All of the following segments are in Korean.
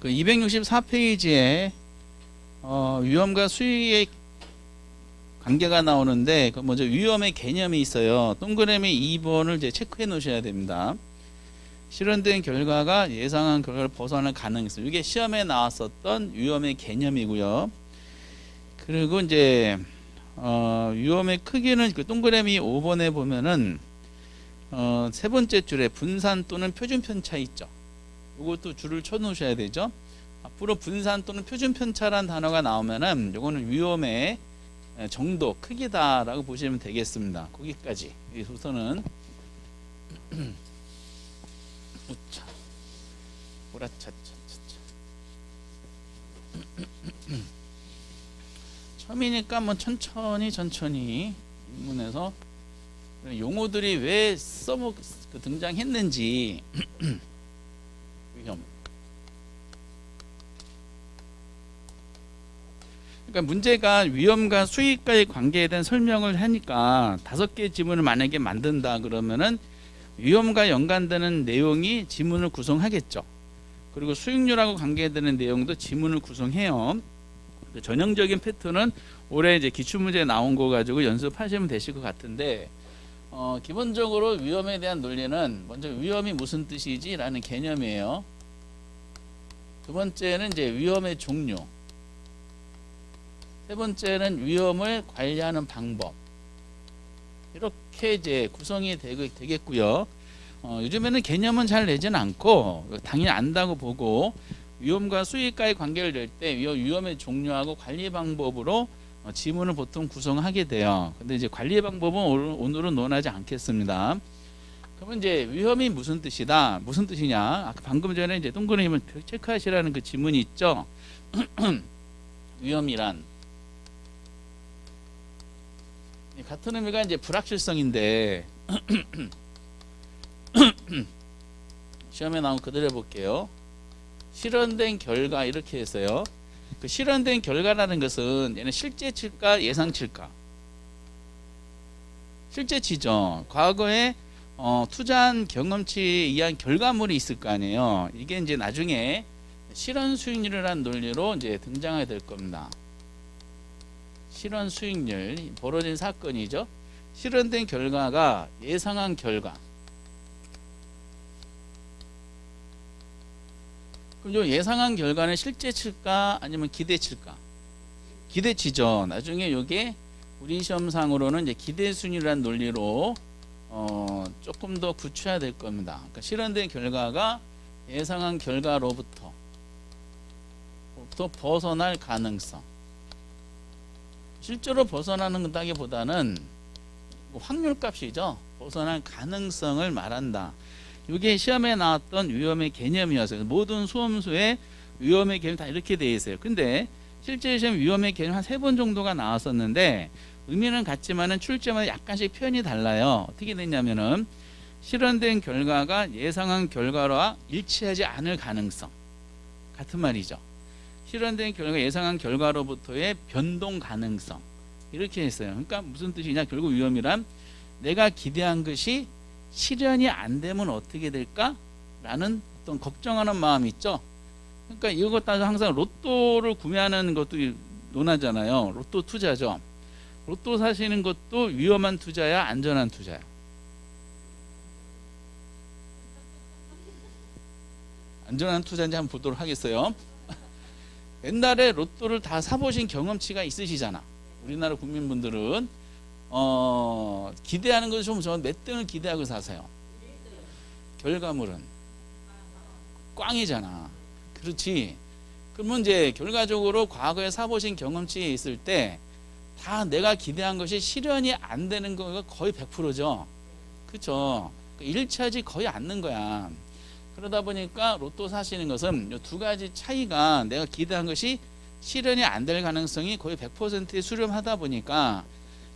그 264페이지에 어, 위험과 수익의 관계가 나오는데 그 먼저 위험의 개념이 있어요. 동그라미 2번을 이제 체크해 놓으셔야 됩니다. 실현된 결과가 예상한 결과를 벗어날 가능성. 이게 시험에 나왔었던 위험의 개념이고요. 그리고 이제 어, 위험의 크기는 그 동그라미 5번에 보면은 어, 세 번째 줄에 분산 또는 표준 편차 있죠. 이것도 줄을 쳐 놓으셔야 되죠. 앞으로 분산 또는 표준 편차란 단어가 나오면은 요거는 위험의 정도 크기다라고 보시면 되겠습니다. 거기까지 이 우선은 우차 오라차차차차 처음이니까 뭐 천천히 천천히 입문해서 용어들이 왜 써먹 그 등장했는지 위험 그러니까 문제가 위험과 수익과의 관계에 대한 설명을 하니까 다섯 개 지문을 만약에 만든다 그러면은 위험과 연관되는 내용이 지문을 구성하겠죠. 그리고 수익률하고 관계되는 내용도 지문을 구성해요. 그 전형적인 패턴은 올해 이제 기출문제 나온 거 가지고 연습하시면 되실 것 같은데 어, 기본적으로 위험에 대한 논리는 먼저 위험이 무슨 뜻이지라는 개념이에요. 두 번째는 이제 위험의 종류. 세 번째는 위험을 관리하는 방법. 이렇게 이제 구성이 되겠고요. 어, 요즘에는 개념은 잘 내지는 않고 당연히 안다고 보고 위험과 수익과의 관계를 낼 때 위험의 종류하고 관리 방법으로 어, 지문을 보통 구성하게 돼요. 근데 이제 관리 방법은 오늘, 오늘은 논하지 않겠습니다. 그러면 이제 위험이 무슨 뜻이다? 무슨 뜻이냐? 아까 방금 전에 이제 동그라미를 체크하시라는 그 지문이 있죠. 위험이란 같은 의미가 이제 불확실성인데 시험에 나온 그대로 해볼게요. 실현된 결과 이렇게 했어요. 그 실현된 결과라는 것은 얘는 실제치일까 예상치일까? 실제치죠. 과거에 어, 투자한 경험치에 의한 결과물이 있을 거 아니에요. 이게 이제 나중에 실현 수익률이라는 논리로 이제 등장하게 될 겁니다. 실현 수익률 벌어진 사건이죠. 실현된 결과가 예상한 결과. 그럼 요 예상한 결과는 실제칠까 아니면 기대칠까? 기대치죠. 나중에 요게 우리 시험상으로는 이제 기대순위라는 논리로 어 조금 더 구체화될 겁니다. 그러니까 실현된 결과가 예상한 결과로부터 또 벗어날 가능성. 실제로 벗어나는 것다기보다는 확률 값이죠. 벗어날 가능성을 말한다. 이게 시험에 나왔던 위험의 개념이었어요. 모든 수험수의 위험의 개념 다 이렇게 돼 있어요. 근데 실제 시험 위험의 개념 한 세 번 정도가 나왔었는데 의미는 같지만은 출제마다 약간씩 표현이 달라요. 어떻게 됐냐면은 실현된 결과가 예상한 결과와 일치하지 않을 가능성 같은 말이죠. 실현된 결과 예상한 결과로부터의 변동 가능성 이렇게 했어요. 그러니까 무슨 뜻이냐? 결국 위험이란 내가 기대한 것이 실현이 안 되면 어떻게 될까? 라는 어떤 걱정하는 마음이 있죠. 그러니까 이것 따서 항상 로또를 구매하는 것도 논하잖아요. 로또 투자죠. 로또 사시는 것도 위험한 투자야, 안전한 투자야. 안전한 투자인지 한번 보도록 하겠어요. 옛날에 로또를 다 사보신 경험치가 있으시잖아. 우리나라 국민분들은 어, 기대하는 것이 좀 저는 몇 등을 기대하고 사세요. 결과물은 꽝이잖아. 그렇지. 그러면 이제 결과적으로 과거에 사보신 경험치에 있을 때 다 내가 기대한 것이 실현이 안 되는 거가 거의 100%죠. 그렇죠. 일치하지 거의 않는 거야. 그러다 보니까 로또 사시는 것은 이두 가지 차이가 내가 기대한 것이 실현이 안 될 가능성이 거의 100%에 수렴하다 보니까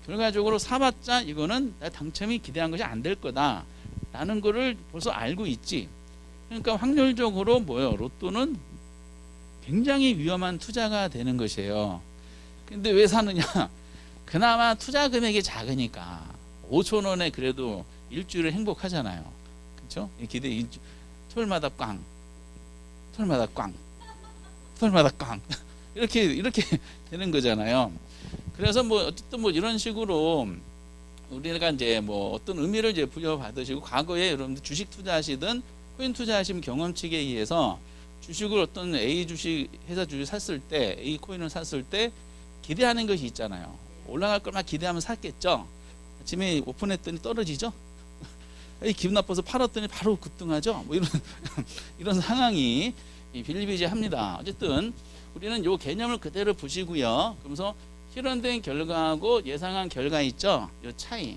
결과적으로 사봤자 이거는 내 당첨이 기대한 것이 안 될 거다. 라는 거를 벌써 알고 있지. 그러니까 확률적으로 뭐요? 로또는 굉장히 위험한 투자가 되는 것이에요. 근데 왜 사느냐? 그나마 투자 금액이 작으니까 5천 원에 그래도 일주일을 행복하잖아요. 그렇죠 기대 일주 토요일마다 꽝. 토요일마다 꽝. 폭발마다 깡 이렇게 이렇게 되는 거잖아요. 그래서 뭐 어쨌든 뭐 이런 식으로 우리가 이제 뭐 어떤 의미를 이제 부여받으시고 과거에 여러분들 주식 투자하시든 코인 투자하신 경험칙에 의해서 주식을 어떤 A 주식 회사 주식 샀을 때 A 코인을 샀을 때 기대하는 것이 있잖아요. 올라갈 걸 막 기대하면 샀겠죠. 아침에 오픈했더니 떨어지죠. 기분 나빠서 팔았더니 바로 급등하죠. 뭐 이런 이런 상황이 이 빌리비지 합니다. 어쨌든 우리는 요 개념을 그대로 보시고요. 그러면서 실현된 결과하고 예상한 결과 있죠. 요 차이.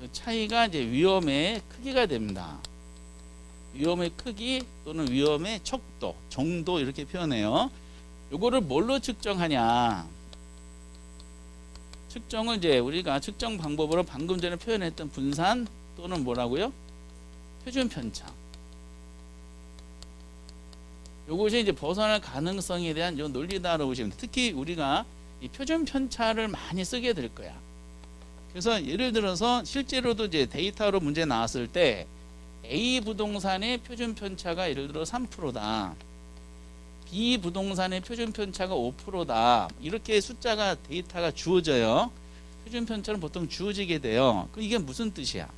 요 차이가 이제 위험의 크기가 됩니다. 위험의 크기 또는 위험의 척도, 정도 이렇게 표현해요. 요거를 뭘로 측정하냐? 측정은 이제 우리가 측정 방법으로 방금 전에 표현했던 분산 또는 뭐라고요? 표준 편차. 요것이 이제 벗어날 가능성에 대한 요 논리다라고 보시면. 특히 우리가 이 표준 편차를 많이 쓰게 될 거야. 그래서 예를 들어서 실제로도 이제 데이터로 문제 나왔을 때 A 부동산의 표준 편차가 예를 들어 3%다. B 부동산의 표준 편차가 5%다. 이렇게 숫자가 데이터가 주어져요. 표준 편차는 보통 주어지게 돼요. 그럼 이게 무슨 뜻이야?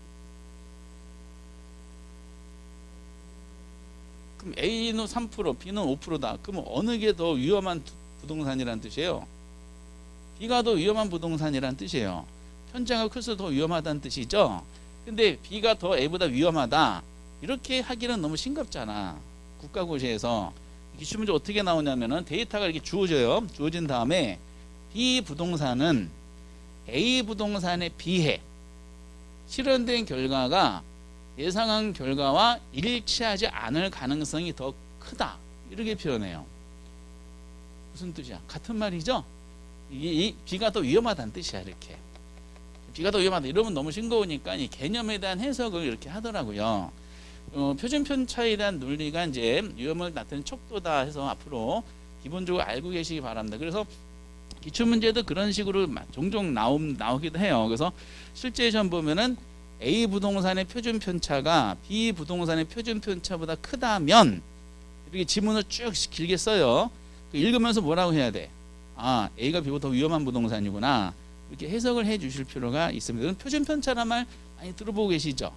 그럼 A는 3%, B는 5%다. 그럼 어느 게 더 위험한 두- 부동산이란 뜻이에요? B가 더 위험한 부동산이란 뜻이에요. 편차가 클수록 더 위험하다는 뜻이죠. 근데 B가 더 A보다 위험하다. 이렇게 하기는 너무 싱겁잖아. 국가고시에서 기출 문제 어떻게 나오냐면은 데이터가 이렇게 주어져요. 주어진 다음에 B 부동산은 A 부동산에 비해 실현된 결과가 예상한 결과와 일치하지 않을 가능성이 더 크다. 이렇게 표현해요. 무슨 뜻이야? 같은 말이죠? 이, 이 B가 더 위험하다는 뜻이야, 이렇게. B가 더 위험하다. 이러면 너무 싱거우니까 이 개념에 대한 해석을 이렇게 하더라고요. 어, 표준 편차에 대한 논리가 이제 위험을 나타내는 척도다 해서 앞으로 기본적으로 알고 계시기 바랍니다. 그래서 기출 문제도 그런 식으로 마- 종종 나오, 나오기도 해요. 그래서 실제 시험 보면은 A 부동산의 표준 편차가 B 부동산의 표준 편차보다 크다면 이렇게 지문을 쭉 길게 써요. 그 읽으면서 뭐라고 해야 돼? 아, A가 B보다 더 위험한 부동산이구나. 이렇게 해석을 해 주실 필요가 있습니다. 그럼 표준 편차란 말 많이 들어보고 계시죠?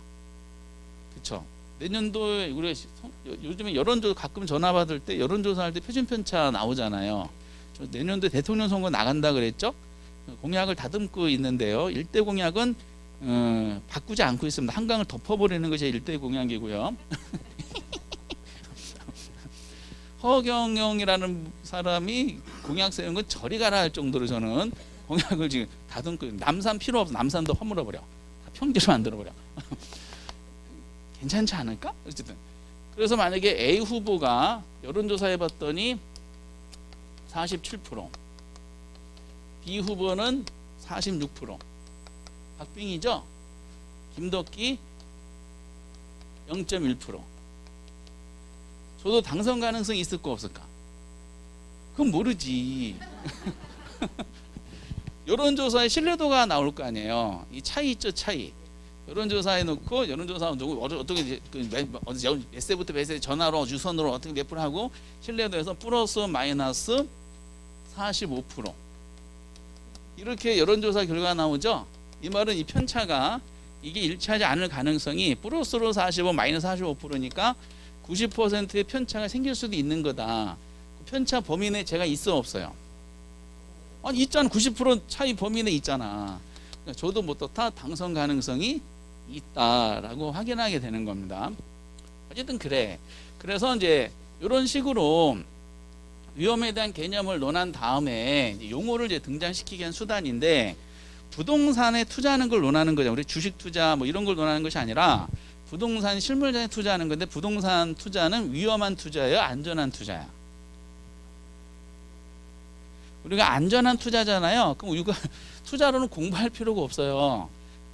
그렇죠? 내년도에 우리 요즘에 여론조사 가끔 전화 받을 때 여론조사할 때 표준 편차 나오잖아요. 저 내년도에 대통령 선거 나간다 그랬죠? 공약을 다듬고 있는데요. 일대 공약은 어, 바꾸지 않고 있습니다. 한강을 덮어버리는 것이 일대 공약이고요. 허경영이라는 사람이 공약 세운 건 저리 가라 할 정도로 저는 공약을 지금 다듬고 있- 남산 필요 없어. 남산도 허물어 버려. 다 평지로 만들어 버려. 괜찮지 않을까? 어쨌든 그래서 만약에 A 후보가 여론조사 해 봤더니 47%, B 후보는 46%, 박빙이죠. 김덕기 0.1%. 저도 당선 가능성이 있을까 없을까? 그건 모르지. 여론조사의 신뢰도가 나올 거 아니에요. 이 차이 있죠, 차이. 여론조사 해 놓고 여론조사 누구 어떻게 몇, 세부터 몇 세 전화로 유선으로 어떻게 몇 프로 하고 신뢰도에서 플러스 마이너스 45% 이렇게 여론조사 결과 나오죠. 이 말은 이 편차가 이게 일치하지 않을 가능성이 플러스로 45 마이너스 45%니까 90%의 편차가 생길 수도 있는 거다. 그 편차 범위 내에 제가 있어 없어요. 아니 있잖아 90% 차이 범위 내에 있잖아. 그러니까 저도 못다 당선 가능성이 있다라고 확인하게 되는 겁니다. 어쨌든 그래. 그래서 이제 이런 식으로 위험에 대한 개념을 논한 다음에 용어를 이제 등장시키기 위한 수단인데 부동산에 투자하는 걸 논하는 거죠. 우리 주식 투자 뭐 이런 걸 논하는 것이 아니라 부동산 실물자에 투자하는 건데 부동산 투자는 위험한 투자예요, 안전한 투자야. 우리가 안전한 투자잖아요. 그럼 우리가 투자로는 공부할 필요가 없어요.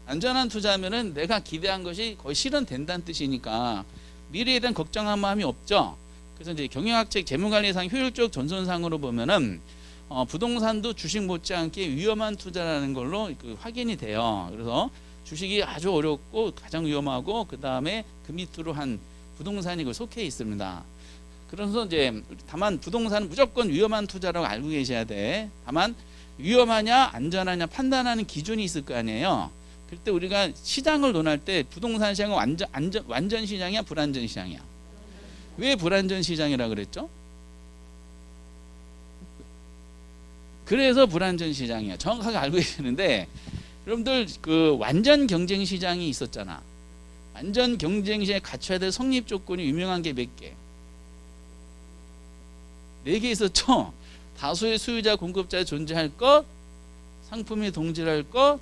안전한 투자면은 내가 기대한 것이 거의 실현된다는 뜻이니까 미래에 대한 걱정한 마음이 없죠. 그래서 이제 경영학적 재무관리상 효율적 전선상으로 보면은 어, 부동산도 주식 못지않게 위험한 투자라는 걸로 그 확인이 돼요. 그래서 주식이 아주 어렵고 가장 위험하고 그 다음에 그 밑으로 한 부동산이 그 속해 있습니다. 그래서 이제 다만 부동산은 무조건 위험한 투자라고 알고 계셔야 돼. 다만 위험하냐 안전하냐 판단하는 기준이 있을 거 아니에요. 그때 우리가 시장을 논할 때 부동산 시장은 완전 안전 완전 시장이야 불안전 시장이야. 왜 불안전 시장이라 그랬죠? 그래서 불안전 시장이야. 정확하게 알고 계시는데 여러분들 그 완전 경쟁 시장이 있었잖아. 완전 경쟁 시장에 갖춰야 될 성립 조건이 유명한 게 몇 개? 네 개 있었죠. 다수의 수요자 공급자 존재할 것, 상품이 동질할 것,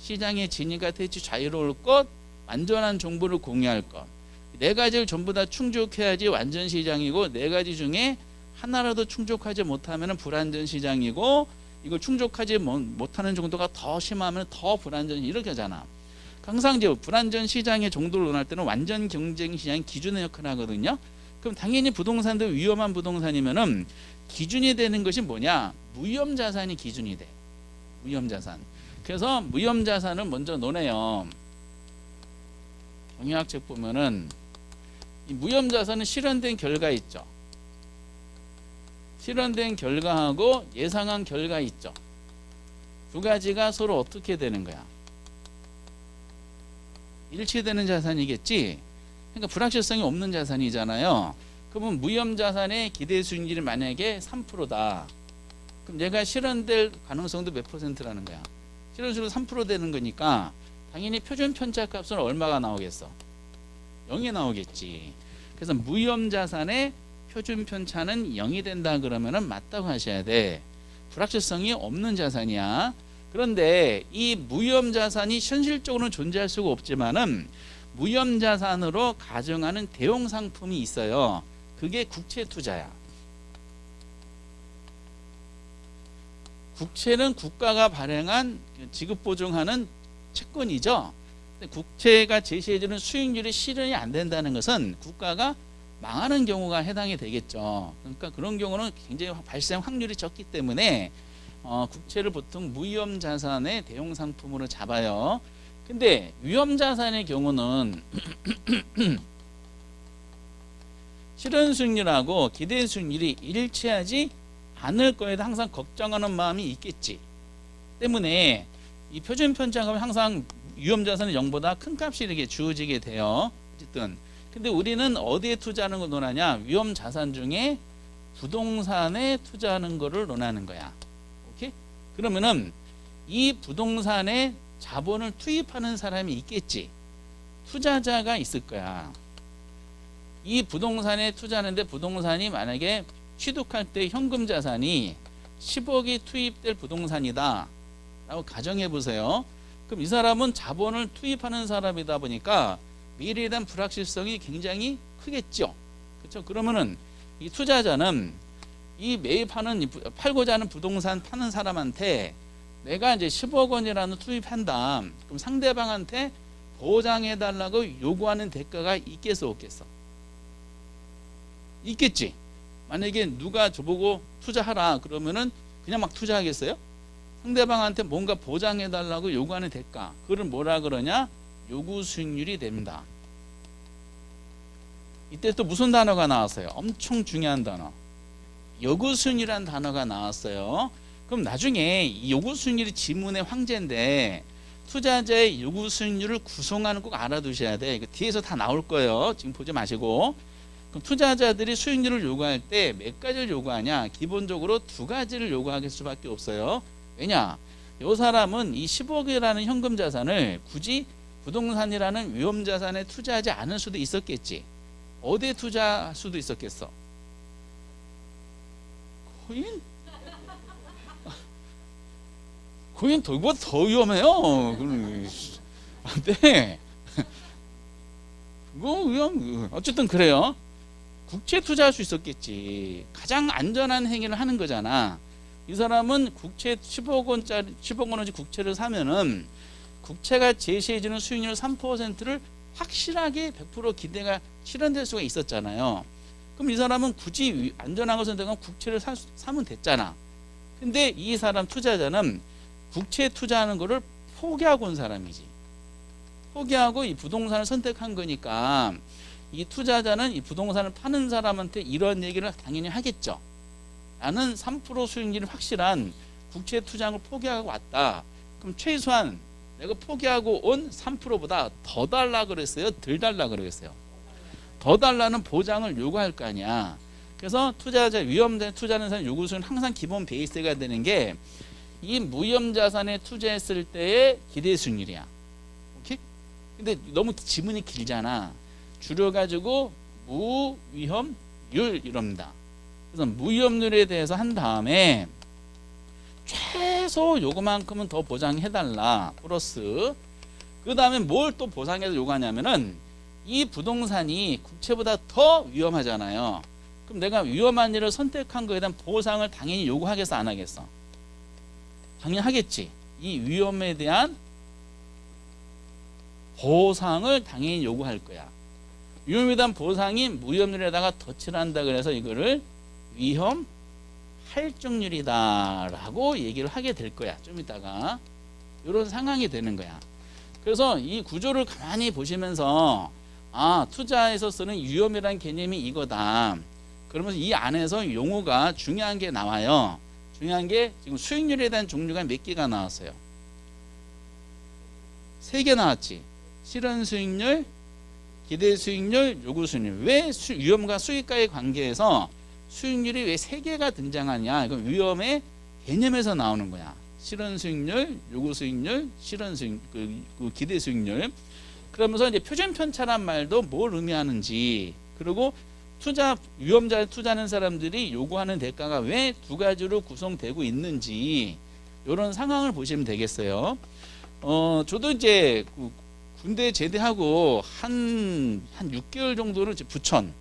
시장의 진위가 대치 자유로울 것, 안전한 정보를 공유할 것. 네 가지를 전부 다 충족해야지 완전 시장이고 네 가지 중에 하나라도 충족하지 못하면 불안전 시장이고 이걸 충족하지 못- 못하는 정도가 더 심하면 더 불안전 이렇게 하잖아. 항상 이제 불안전 시장의 정도를 논할 때는 완전 경쟁 시장 기준의 역할을 하거든요. 그럼 당연히 부동산도 위험한 부동산이면은 기준이 되는 것이 뭐냐? 무위험 자산이 기준이 돼. 무위험 자산. 그래서 무위험 자산을 먼저 논해요. 경영학책 보면은 이 무위험 자산은 실현된 결과 있죠. 실현된 결과하고 예상한 결과 있죠. 두 가지가 서로 어떻게 되는 거야? 일치되는 자산이겠지. 그러니까 불확실성이 없는 자산이잖아요. 그러면 무혐 자산의 기대 수익률이 만약에 3%다. 그럼 얘가 실현될 가능성도 몇 퍼센트라는 거야? 실현수로 3% 되는 거니까 당연히 표준 편차 값은 얼마가 나오겠어? 0이 나오겠지. 그래서 무혐 자산의 표준 편차는 0이 된다 그러면은 맞다고 하셔야 돼. 불확실성이 없는 자산이야. 그런데 이 무혐 자산이 현실적으로는 존재할 수가 없지만은 무혐 자산으로 가정하는 대용 상품이 있어요. 그게 국채 투자야. 국채는 국가가 발행한 지급 보증하는 채권이죠. 국채가 제시해주는 수익률이 실현이 안 된다는 것은 국가가 망하는 경우가 해당이 되겠죠. 그러니까 그런 경우는 굉장히 발생 확률이 적기 때문에 어, 국채를 보통 무위험 자산의 대용 상품으로 잡아요. 근데 위험 자산의 경우는 실현 수익률하고 기대 수익률이 일치하지 않을 거에도 항상 걱정하는 마음이 있겠지. 때문에 이 표준 편차감은 항상 위험 자산은 0보다 큰 값이 이렇게 주어지게 돼요. 어쨌든 근데 우리는 어디에 투자하는 걸 논하냐? 위험 자산 중에 부동산에 투자하는 거를 논하는 거야. 오케이? 그러면은 이 부동산에 자본을 투입하는 사람이 있겠지. 투자자가 있을 거야. 이 부동산에 투자하는데 부동산이 만약에 취득할 때 현금 자산이 10억이 투입될 부동산이다. 라고 가정해 보세요. 그럼 이 사람은 자본을 투입하는 사람이다 보니까 미래에 대한 불확실성이 굉장히 크겠죠. 그렇죠? 그러면은 이 투자자는 이 매입하는 팔고자 하는 부동산 파는 사람한테 내가 이제 10억 원이라는 투입한다. 그럼 상대방한테 보장해 달라고 요구하는 대가가 있겠어 없겠어? 있겠지. 만약에 누가 저보고 투자하라 그러면은 그냥 막 투자하겠어요? 상대방한테 뭔가 보장해 달라고 요구하는 대가. 그걸 뭐라 그러냐? 요구 수익률이 됩니다. 이때 또 무슨 단어가 나왔어요? 엄청 중요한 단어. 요구 수익률이라는 단어가 나왔어요. 그럼 나중에 이 요구 수익률이 지문의 황제인데 투자자의 요구 수익률을 구성하는 꼭 알아두셔야 돼. 이거 뒤에서 다 나올 거예요. 지금 보지 마시고. 그럼 투자자들이 수익률을 요구할 때 몇 가지를 요구하냐? 기본적으로 두 가지를 요구할 수밖에 없어요. 왜냐? 요 사람은 이 10억이라는 현금 자산을 굳이 부동산이라는 위험 자산에 투자하지 않을 수도 있었겠지. 어디에 투자할 수도 있었겠어? 코인? 코인 돌보다 더 위험해요. 안 돼. 그거 위험. 어쨌든 그래요. 국채 투자할 수 있었겠지. 가장 안전한 행위를 하는 거잖아. 이 사람은 국채 10억 원짜리 10억 원어치 국채를 사면은 국채가 제시해주는 수익률 3%를 확실하게 100% 기대가 실현될 수가 있었잖아요. 그럼 이 사람은 굳이 위- 안전한 것을 선택한 국채를 사, 사면 됐잖아. 근데 이 사람 투자자는 국채 투자하는 거를 포기하고 온 사람이지. 포기하고 이 부동산을 선택한 거니까 이 투자자는 이 부동산을 파는 사람한테 이런 얘기를 당연히 하겠죠. 나는 3% 수익률이 확실한 국채 투자를 포기하고 왔다. 그럼 최소한 내가 포기하고 온 3%보다 더 달라 그랬어요? 덜 달라 그랬어요? 더 달라는 보장을 요구할 거 아니야. 그래서 투자자 위험된 투자하는 사람 요구 수는 항상 기본 베이스가 되는 게 이 무위험 자산에 투자했을 때의 기대 수익률이야. 오케이? 근데 너무 지문이 길잖아. 줄여 가지고 무위험률 이럽니다. 그래서 무위험률에 대해서 한 다음에 최소 요거만큼은 더 보장해달라 플러스 그 다음에 뭘 또 보상해서 요구하냐면은 이 부동산이 국채보다 더 위험하잖아요. 그럼 내가 위험한 일을 선택한 거에 대한 보상을 당연히 요구하겠어 안 하겠어? 당연히 하겠지. 이 위험에 대한 보상을 당연히 요구할 거야. 위험에 대한 보상이 무위험률에다가 덧칠 한다 그래서 이거를 위험 할증률이다라고 얘기를 하게 될 거야. 좀 이따가 이런 상황이 되는 거야. 그래서 이 구조를 가만히 보시면서 아 투자에서 쓰는 위험이라는 개념이 이거다. 그러면서 이 안에서 용어가 중요한 게 나와요. 중요한 게 지금 수익률에 대한 종류가 몇 개가 나왔어요. 세 개 나왔지. 실현 수익률, 기대 수익률, 요구 수익률. 왜 수, 위험과 수익과의 관계에서 수익률이 왜 세 개가 등장하냐? 이건 위험의 개념에서 나오는 거야. 실현 수익률, 요구 수익률, 실현 수익, 그, 그 기대 수익률. 그러면서 이제 표준 편차란 말도 뭘 의미하는지, 그리고 투자 위험자에 투자하는 사람들이 요구하는 대가가 왜 두 가지로 구성되고 있는지 이런 상황을 보시면 되겠어요. 어, 저도 이제 그 군대 제대하고 한 한 6개월 정도는 이제 부천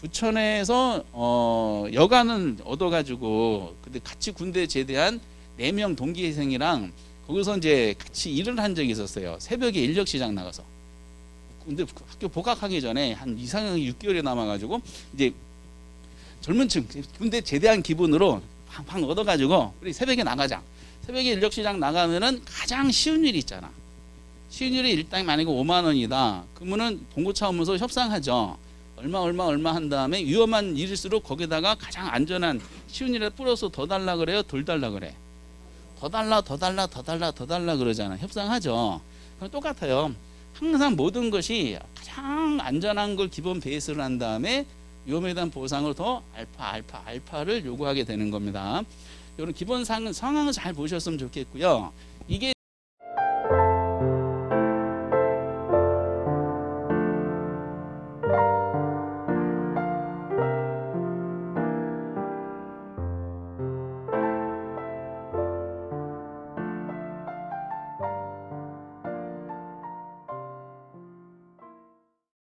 부천에서 어, 여가는 얻어가지고 근데 같이 군대 제대한 네 명 동기생이랑 거기서 이제 같이 일을 한 적이 있었어요. 새벽에 인력 시장 나가서. 근데 학교 복학하기 전에 한 이상 6개월이 남아가지고 이제 젊은 층 군대 제대한 기분으로 팡팡 얻어가지고 우리 새벽에 나가자. 새벽에 인력 시장 나가면은 가장 쉬운 일이 있잖아. 쉬운 일이 일당이 만약에 5만 원이다. 그러면은 봉고차 오면서 협상하죠. 얼마 얼마 얼마 한 다음에 위험한 일일수록 거기다가 가장 안전한 쉬운 일에 뿌려서 더 달라 그래요, 덜 달라 그래. 더 달라, 더 달라, 더 달라, 더 달라 그러잖아. 협상하죠. 그럼 똑같아요. 항상 모든 것이 가장 안전한 걸 기본 베이스로 한 다음에 위험에 대한 보상을 더 알파, 알파, 알파를 요구하게 되는 겁니다. 이런 기본 상, 상황을 잘 보셨으면 좋겠고요. 이게